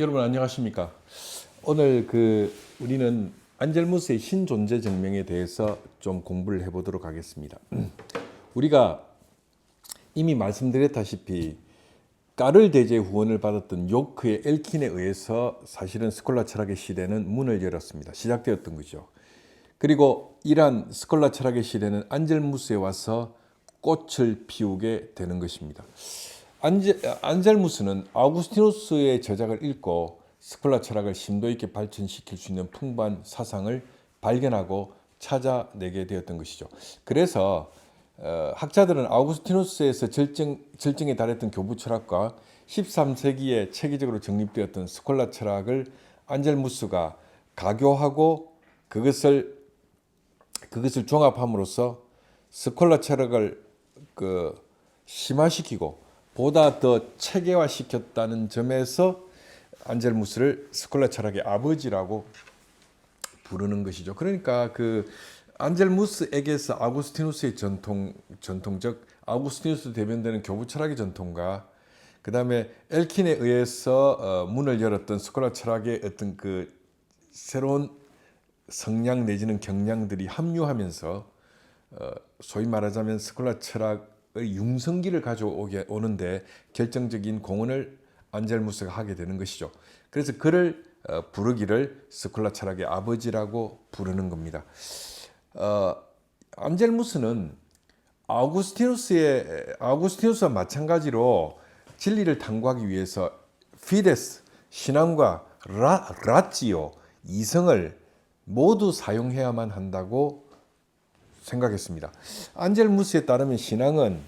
여러분 안녕하십니까? 오늘 그 우리는 안젤무스의 신존재 증명에 대해서 좀 공부를 해보도록 하겠습니다. 우리가 이미 말씀드렸다시피 까를 대제 후원을 받았던 요크의 엘킨에 의해서 사실은 스콜라 철학의 시대는 문을 열었습니다. 시작되었던 거죠. 그리고 이러한 스콜라 철학의 시대는 안젤무스에 와서 꽃을 피우게 되는 것입니다. 안젤, 안젤무스는 아우구스티누스의 저작을 읽고 스콜라 철학을 심도 있게 발전시킬 수 있는 풍부한 사상을 발견하고 찾아내게 되었던 것이죠. 그래서 어, 학자들은 아우구스티누스에서 절정, 절정에 달했던 교부 철학과 13세기에 체계적으로 정립되었던 스콜라 철학을 안젤무스가 가교하고 그것을 그것을 종합함으로써 스콜라 철학을 그 심화시키고 보다 더 체계화시켰다는 점에서 안젤무스를 스콜라 철학의 아버지라고 부르는 것이죠. 그러니까 그 안젤무스에게서 아구스티누스의 전통 전통적 아구스티누스 대변되는 교부 철학의 전통과 그 다음에 엘킨에 의해서 어, 문을 열었던 스콜라 철학의 어떤 그 새로운 성향 내지는 경향들이 합류하면서 어, 소위 말하자면 스콜라 철학의 융성기를 가져오게 오는데 결정적인 공헌을 안젤무스가 하게 되는 것이죠. 그래서 그를 어, 부르기를 스콜라 철학의 아버지라고 부르는 겁니다. 어, 안젤무스는 아우구스티누스의 아우구스티누스와 마찬가지로 진리를 탐구하기 위해서 피데스 신앙과 라, 라찌오 이성을 모두 사용해야만 한다고 생각했습니다. 안젤무스에 따르면 신앙은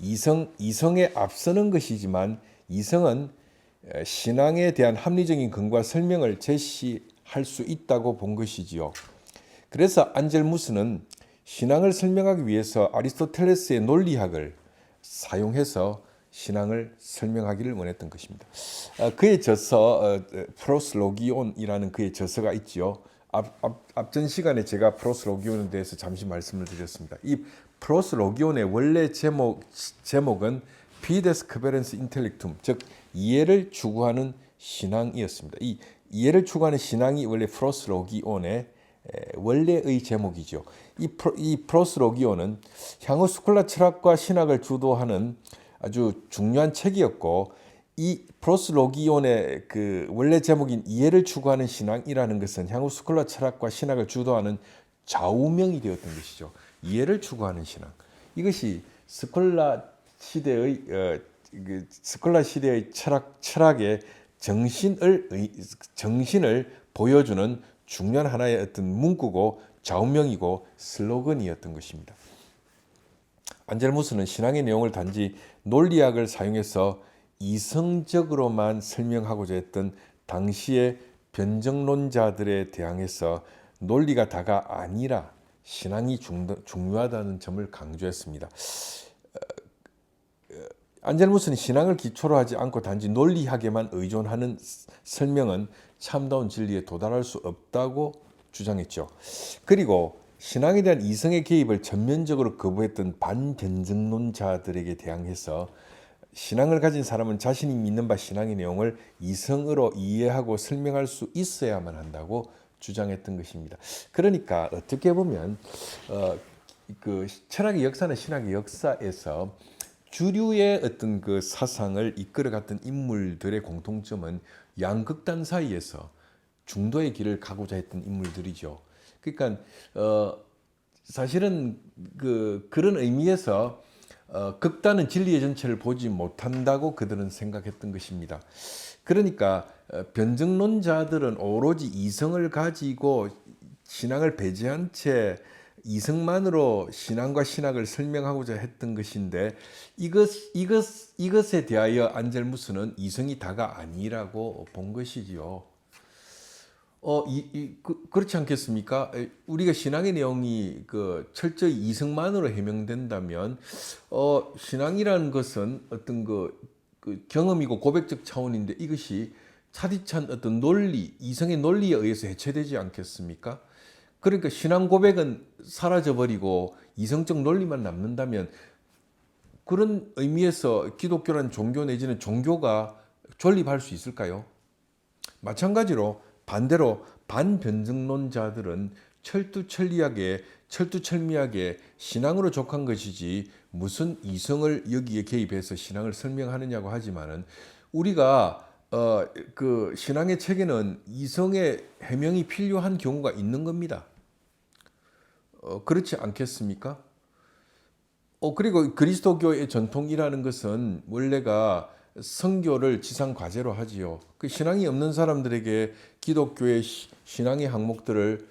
이성 이성에 앞서는 것이지만 이성은 신앙에 대한 합리적인 근거와 설명을 제시할 수 있다고 본 것이지요. 그래서 안젤무스는 신앙을 설명하기 위해서 아리스토텔레스의 논리학을 사용해서 신앙을 설명하기를 원했던 것입니다. 어, 그의 저서 프로스로기온이라는 그의 저서가 있지요. 앞, 앞, 앞전 시간에 제가 프로스 로기온에 대해서 잠시 말씀을 드렸습니다. 이 프로스 로기온의 원래 제목 제목은 피데스 크베렌스 인텔렉툼, 즉 이해를 추구하는 신앙이었습니다. 이 이해를 추구하는 신앙이 원래 프로스 로기온의 원래의 제목이죠. 이, 프로, 이 프로스 로기온은 향후 스콜라 철학과 신학을 주도하는 아주 중요한 책이었고 이 프로스로기온의 그 원래 제목인 이해를 추구하는 신앙이라는 것은 향후 스콜라 철학과 신학을 주도하는 좌우명이 되었던 것이죠. 이해를 추구하는 신앙. 이것이 스콜라 시대의 어, 그 스콜라 시대의 철학 철학의 정신을 정신을 보여주는 중요한 하나의 어떤 문구고 좌우명이고 슬로건이었던 것입니다. 안젤무스는 신앙의 내용을 단지 논리학을 사용해서 이성적으로만 설명하고자 했던 당시의 변정론자들에 대항해서 논리가 다가 아니라 신앙이 중요하다는 점을 강조했습니다. 안젤무스는 신앙을 기초로 하지 않고 단지 논리학에만 의존하는 설명은 참다운 진리에 도달할 수 없다고 주장했죠. 그리고 신앙에 대한 이성의 개입을 전면적으로 거부했던 반변증론자들에게 대항해서 신앙을 가진 사람은 자신이 믿는 바 신앙의 내용을 이성으로 이해하고 설명할 수 있어야만 한다고 주장했던 것입니다. 그러니까 어떻게 보면 어, 그 철학의 역사는 신학의 역사에서 주류의 어떤 그 사상을 이끌어갔던 인물들의 공통점은 양극단 사이에서 중도의 길을 가고자 했던 인물들이죠. 그러니까 어 사실은 그 그런 의미에서 어 극단은 진리의 전체를 보지 못한다고 그들은 생각했던 것입니다. 그러니까 어, 변증론자들은 오로지 이성을 가지고 신앙을 배제한 채 이성만으로 신앙과 신학을 설명하고자 했던 것인데 이것 이것 이것에 대하여 안젤무스는 이성이 다가 아니라고 본 것이지요. 어, 이, 이 그, 렇지 않겠습니까? 우리가 신앙의 내용이 그 철저히 이성만으로 해명된다면 어, 신앙이라는 것은 어떤 그, 그 경험이고 고백적 차원인데 이것이 차디찬 어떤 논리, 이성의 논리에 의해서 해체되지 않겠습니까? 그러니까 신앙 고백은 사라져 버리고 이성적 논리만 남는다면 그런 의미에서 기독교라는 종교 내지는 종교가 존립할 수 있을까요? 마찬가지로 반대로 반변증론자들은 철두철미하게 철두철미하게 신앙으로 족한 것이지 무슨 이성을 여기에 개입해서 신앙을 설명하느냐고 하지만은 우리가 어 그 신앙의 책에는 이성의 해명이 필요한 경우가 있는 겁니다. 어 그렇지 않겠습니까? 어 그리고 그리스도교의 전통이라는 것은 원래가 성교를 지상 과제로 하지요. 그 신앙이 없는 사람들에게 기독교의 시- 신앙의 항목들을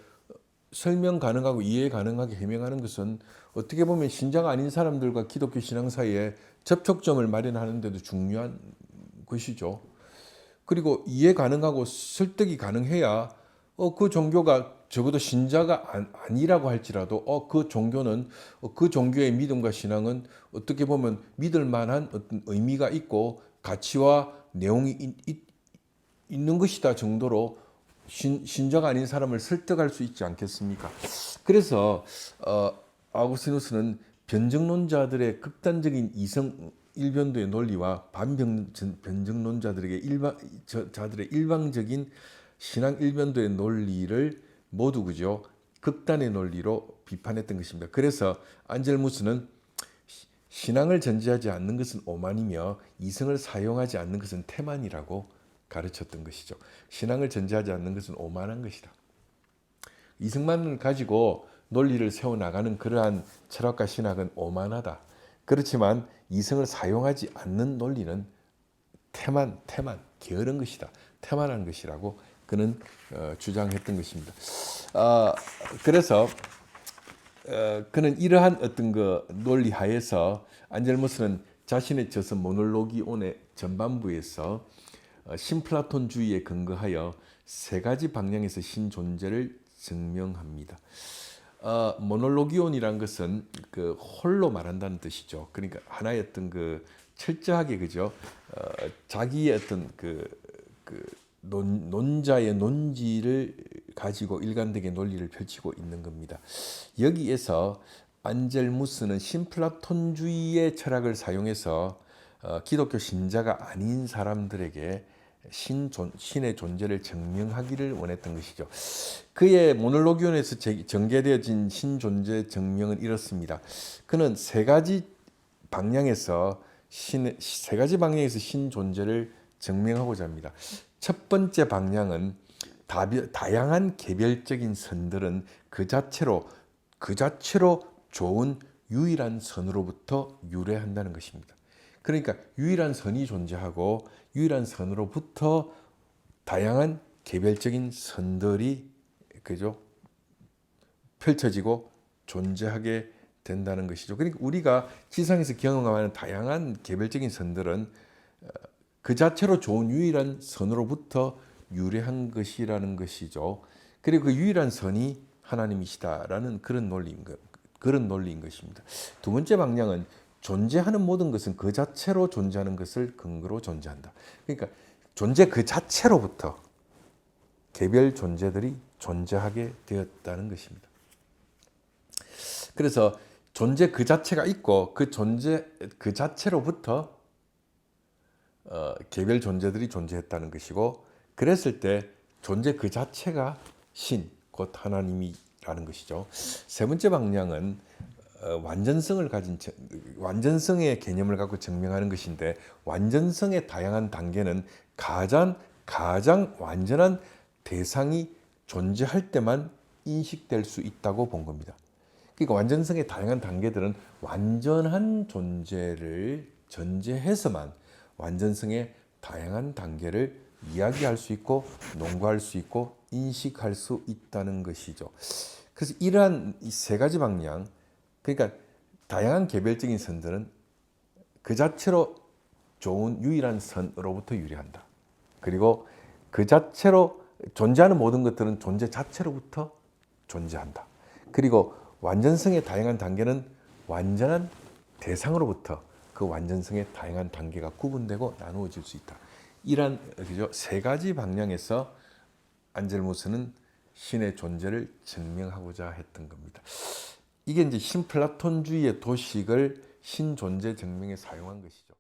설명 가능하고 이해 가능하게 해명하는 것은 어떻게 보면 신자가 아닌 사람들과 기독교 신앙 사이에 접촉점을 마련하는 데도 중요한 것이죠. 그리고 이해 가능하고 설득이 가능해야 어, 그 종교가 적어도 신자가 안, 아니라고 할지라도 어, 그 종교는 어, 그 종교의 믿음과 신앙은 어떻게 보면 믿을 만한 어떤 의미가 있고 가치와 내용이 있, 있, 있는 것이다 정도로 신, 신자가 아닌 사람을 설득할 수 있지 않겠습니까? 그래서 어, 아우구스티누스는 변증론자들의 극단적인 이성 일변도의 논리와 반변증론자들에게 저- 자들의 일방적인 신앙 일변도의 논리를 모두 그죠 극단의 논리로 비판했던 것입니다. 그래서 안젤무스는 시- 신앙을 전제하지 않는 것은 오만이며 이성을 사용하지 않는 것은 태만이라고 가르쳤던 것이죠. 신앙을 전제하지 않는 것은 오만한 것이다. 이성만을 가지고 논리를 세워 나가는 그러한 철학과 신학은 오만하다. 그렇지만 이성을 사용하지 않는 논리는 태만, 태만, 게으른 것이다. 태만한 것이라고 그는 어, 주장했던 것입니다. 아, 그래서 어, 그는 이러한 어떤 그 논리 하에서 안젤모스는 자신의 저서 모놀로기온의 전반부에서 어, 신플라톤주의에 근거하여 세 가지 방향에서 신존재를 증명합니다. 어, 모놀로기온이란 것은 그 홀로 말한다는 뜻이죠. 그러니까 하나의 어떤 그 철저하게 그죠. 어, 자기의 어떤 그, 그 논, 논자의 논지를 가지고 일관되게 논리를 펼치고 있는 겁니다. 여기에서 안젤무스는 신플라톤주의의 철학을 사용해서 어, 기독교 신자가 아닌 사람들에게 신 존, 신의 존재를 증명하기를 원했던 것이죠. 그의 모놀로기온에서 제- 전개되어진 신 존재 증명은 이렇습니다. 그는 세 가지 방향에서 신, 세 가지 방향에서 신 존재를 증명하고자 합니다. 첫 번째 방향은 다양한 개별적인 선들은 그 자체로 그 자체로 좋은 유일한 선으로부터 유래한다는 것입니다. 그러니까 유일한 선이 존재하고 유일한 선으로부터 다양한 개별적인 선들이 그죠 펼쳐지고 존재하게 된다는 것이죠. 그러니까 우리가 지상에서 경험하는 다양한 개별적인 선들은 어, 그 자체로 좋은 유일한 선으로부터 유래한 것이라는 것이죠. 그리고 그 유일한 선이 하나님이시다라는 그런 논리인 것, 그런 논리인 것입니다. 두 번째 방향은 존재하는 모든 것은 그 자체로 존재하는 것을 근거로 존재한다. 그러니까 존재 그 자체로부터 개별 존재들이 존재하게 되었다는 것입니다. 그래서 존재 그 자체가 있고 그 존재 그 자체로부터 어, 개별 존재들이 존재했다는 것이고 그랬을 때 존재 그 자체가 신, 곧 하나님이라는 것이죠. 세 번째 방향은 어, 완전성을 가진 저- 완전성의 개념을 갖고 증명하는 것인데 완전성의 다양한 단계는 가장 가장 완전한 대상이 존재할 때만 인식될 수 있다고 본 겁니다. 그러니까 완전성의 다양한 단계들은 완전한 존재를 전제해서만 완전성의 다양한 단계를 이야기할 수 있고 농구할 수 있고 인식할 수 있다는 것이죠. 그래서 이러한 이세 가지 방향, 그러니까 다양한 개별적인 선들은 그 자체로 좋은 유일한 선으로부터 유래한다. 그리고 그 자체로 존재하는 모든 것들은 존재 자체로부터 존재한다. 그리고 완전성의 다양한 단계는 완전한 대상으로부터 그 완전성의 다양한 단계가 구분되고 나누어질 수 있다. 이란 그죠 세 가지 방향에서 안젤무스는 신의 존재를 증명하고자 했던 겁니다. 이게 이제 신플라톤주의의 도식을 신존재 증명에 사용한 것이죠.